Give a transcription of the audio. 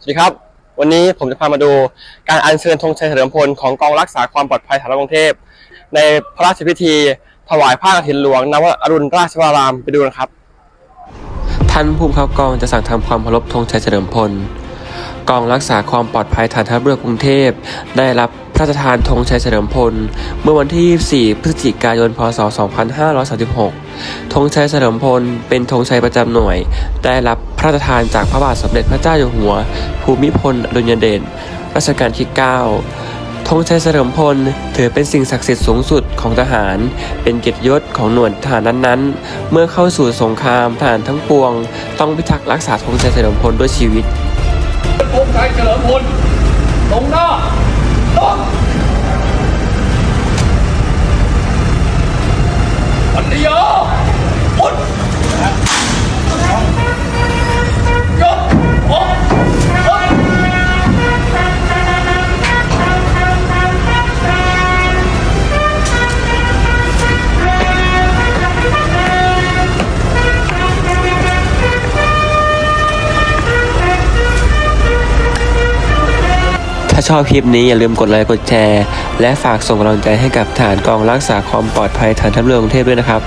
สวัสดีครับ วันนี้ผมจะพามาดูการอัญเชิญธงชัยเฉลิมพลของกองรักษาความปลอดภัยฐานกรุงเทพ ในพระราชพิธี ถวายผ้ากฐินหลวงนวอรุณราชวรารามไปดูนะครับ ท่านผู้บังคับกองจะสั่งทำความเคารพธงชัยเฉลิมพล กองรักษาความปลอดภัยฐานทัพเรือกรุงเทพได้รับ ระราชทานธงชัยเฉลิมพล เมื่อวันที่ 24 พฤศจิกายน พศ 2536 ธงชัยเฉลิมพลเป็นธงชัยประจำหน่วย ได้รับพระราชทานจากพระบาทสมเด็จพระเจ้าอยู่หัว ภูมิพลอดุลยเดช รัชกาลที่ 9ธงชัยเฉลิมพลถือเป็นสิ่งศักดิ์สิทธิ์สูงสุดของทหาร เป็นเกียรติยศของหน่วยทหารนั้นๆ เมื่อเข้าสู่สงครามทหารทั้งปวง ต้องพิทักษ์รักษาธงชัยเฉลิมพลด้วยชีวิตธงชัยเฉลิมพลตรงหน้าลง ถ้าชอบคลิปนี้อย่าลืมกดไลค์กดแชร์ และฝากส่งกำลังใจให้กับฐานกองรักษาความปลอดภัยฐานทัพเรือกรุงเทพด้วยนะครับ